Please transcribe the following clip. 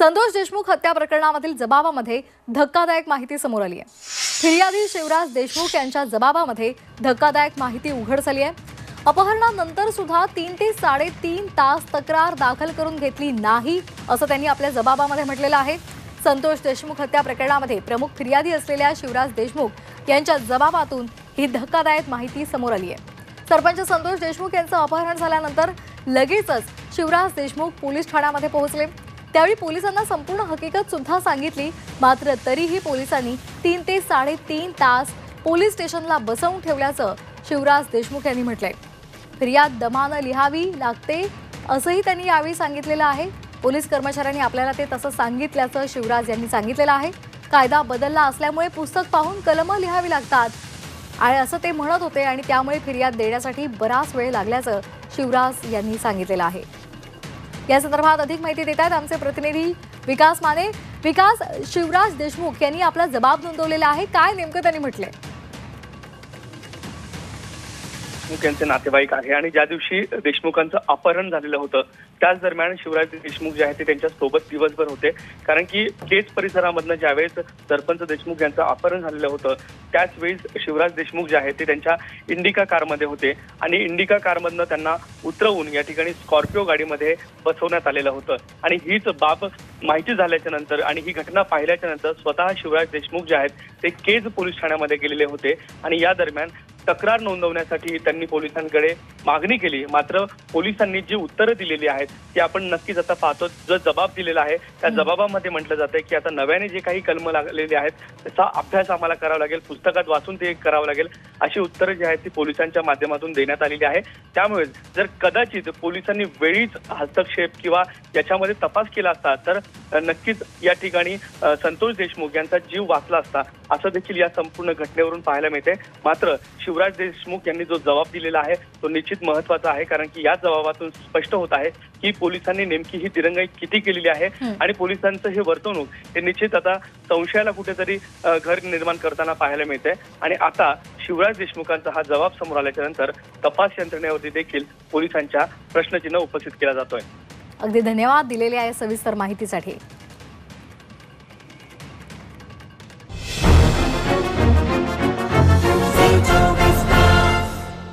संतोष देशमुख हत्या प्रकरणामधील जबाबामध्ये धक्कादायक माहिती समोर आली आहे फिर्यादी शिवराज देशमुख यांच्या जबाबामध्ये धक्कादायक माहिती उघड झाली आहे अपहरणानंतर सुद्धा तीन ते साडेतीन तास तक्रार दाखल करून घेतली नाही असं त्यांनी आपल्या जबाबामध्ये म्हटलेलं आहे. संतोष देशमुख हत्या प्रकरणामध्ये प्रमुख फिर्यादी असलेल्या शिवराज देशमुख यांच्या जबाबातून ही धक्कादायक माहिती समोर आली आहे सरपंच संतोष देशमुख यांचं अपहरण झाल्यानंतर लगेचच शिवराज देशमुख पोलीस ठाण्यामध्ये पोहोचले. त्यावेळी पोलिसांना संपूर्ण हकीकत सुद्धा सांगितली. मात्र तरीही पोलिसांनी तीन ते साडेतीन तास पोलीस स्टेशनला बसवून ठेवल्याचं शिवराज देशमुख यांनी म्हटलंय. फिर्याद दमानं लिहावी लागते असंही त्यांनी यावेळी सांगितलेलं आहे. पोलीस कर्मचाऱ्यांनी आपल्याला ते तसं सांगितल्याचं शिवराज यांनी सांगितलेलं आहे. कायदा बदलला असल्यामुळे पुस्तक पाहून कलमं लिहावी लागतात. आणि असं ते म्हणत होते आणि त्यामुळे फिर्याद देण्यासाठी बराच वेळ लागल्याचं शिवराज यांनी सांगितलेलं आहे. या संदर्भात अधिक माहिती देत आहेत आमचे प्रतिनिधी विकास माने. विकास शिवराज देशमुख यांनी आपला जबाब नोंदवलेला आहे. काय नेमकं त्यांनी म्हटलंय? देशमुख यांचे नातेवाईक आहे आणि ज्या दिवशी देशमुखांचं अपहरण झालेलं होतं त्याच दरम्यान शिवराज देशमुख जे आहे ते त्यांच्यासोबत दिवसभर होते. कारण की केज परिसरामधनं ज्यावेळेस सरपंच देशमुख यांचं अपहरण झालेलं होतं त्याच वेळेस शिवराज देशमुख जे आहे ते त्यांच्या इंडिका कारमध्ये होते आणि इंडिका कारमधनं त्यांना उतरवून या ठिकाणी स्कॉर्पिओ गाडीमध्ये बसवण्यात आलेलं होतं. आणि हीच बाब माहिती झाल्याच्यानंतर आणि ही घटना पाहिल्याच्या नंतर स्वतः शिवराज देशमुख जे आहेत ते केज पोलीस ठाण्यामध्ये गेलेले होते आणि या दरम्यान तक्रार नोंदवण्यासाठी त्यांनी पोलिसांकडे मागणी केली. मात्र पोलिसांनी जी उत्तरं दिलेली आहेत ती आपण नक्कीच आता पाहतो. जो जबाब दिलेला आहे त्या जबाबामध्ये म्हटलं जातंय की आता नव्याने जे काही कलम लागलेले आहेत त्याचा अभ्यास आम्हाला करावा लागेल पुस्तकात वाचून ते करावं लागेल अशी उत्तरं जी आहेत ती पोलिसांच्या माध्यमातून देण्यात आलेली आहे. त्यामुळे जर कदाचित पोलिसांनी वेळीच हस्तक्षेप किंवा याच्यामध्ये तपास केला असता तर नक्कीच या ठिकाणी संतोष देशमुख यांचा जीव वाचला असता असं देखील या संपूर्ण घटनेवरून पाहायला मिळते. मात्र शिवराज देशमुख यांनी जो जबाब दिलेला आहे तो निश्चित महत्त्वाचा आहे कारण की या जबाबातून स्पष्ट होत आहे की पोलिसांनी नेमकी ही दिरंगाई किती केलेली आहे. आणि पोलिसांचं हे वर्तवणूक हे निश्चित आता संशयाला कुठेतरी घर निर्माण करताना पाहायला मिळते. आणि आता शिवराज देशमुखांचा हा जबाब समोर आल्याच्यानंतर तपास यंत्रणेवरती देखील पोलिसांच्या प्रश्नचिन्ह उपस्थित केला जातोय. अगदी धन्यवाद दिलेल्या या सविस्तर माहितीसाठी.